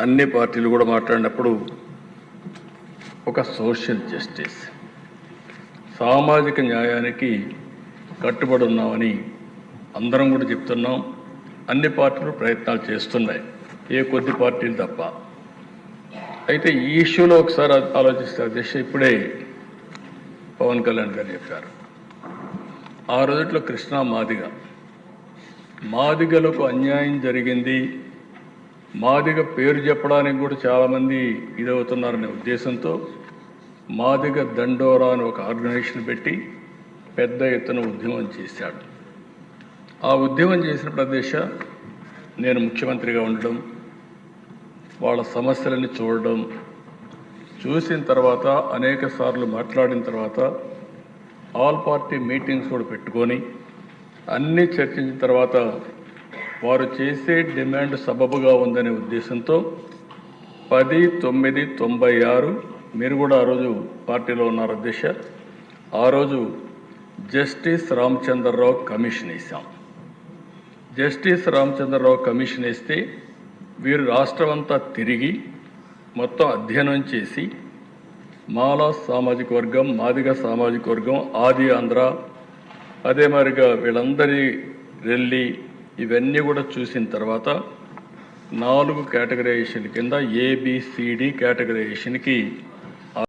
అన్ని పార్టీలు కూడా మాట్లాడినప్పుడు ఒక సోషల్ జస్టిస్ సామాజిక న్యాయానికి కట్టుబడి ఉన్నామని అందరం కూడా చెప్తున్నాం. అన్ని పార్టీలు ప్రయత్నాలు చేస్తున్నాయి. ఏ కొద్ది పార్టీలు తప్ప. అయితే ఈ ఇష్యూలో ఒకసారి ఆలోచిస్తే అధ్యక్ష ఇప్పుడే పవన్ కళ్యాణ్ గారు చెప్పారు. ఆ రోజుట్లో కృష్ణా మాదిగ. మాదిగలకు అన్యాయం జరిగింది. మాదిగ పేరు చెప్పడానికి కూడా చాలామంది ఇదవుతున్నారనే ఉద్దేశంతో మాదిగ దండోరా అని ఒక ఆర్గనైజేషన్ పెట్టి పెద్ద ఎత్తున ఉద్యమం చేశాడు. ఆ ఉద్యమం చేసిన ప్రదేశ నేను ముఖ్యమంత్రిగా ఉండడం వాళ్ళ సమస్యలని చూడడం చూసిన తర్వాత అనేక సార్లు మాట్లాడిన తర్వాత ఆల్ పార్టీ మీటింగ్స్ కూడా పెట్టుకొని అన్నీ చర్చించిన తర్వాత వారు చేసే డిమాండ్ సబబుగా ఉందనే ఉద్దేశంతో పది తొమ్మిది తొంభై ఆరు మీరు కూడా ఆ రోజు పార్టీలో ఉన్నారు అధ్యక్ష. ఆ రోజు జస్టిస్ రామచంద్రరావు కమిషన్ వేసాం జస్టిస్ రామచంద్రరావు కమిషన్ వేస్తే వీరు రాష్ట్రం అంతా తిరిగి మొత్తం అధ్యయనం చేసి మాలా సామాజిక వర్గం మాదిగ సామాజిక వర్గం ఆది ఆంధ్ర అదే మరిగా వీళ్ళందరి రెల్లి ఇవన్నీ కూడా చూసిన తర్వాత నాలుగు కేటగరైజేషన్ కింద ఏబిసిడి కేటగరైజేషన్కి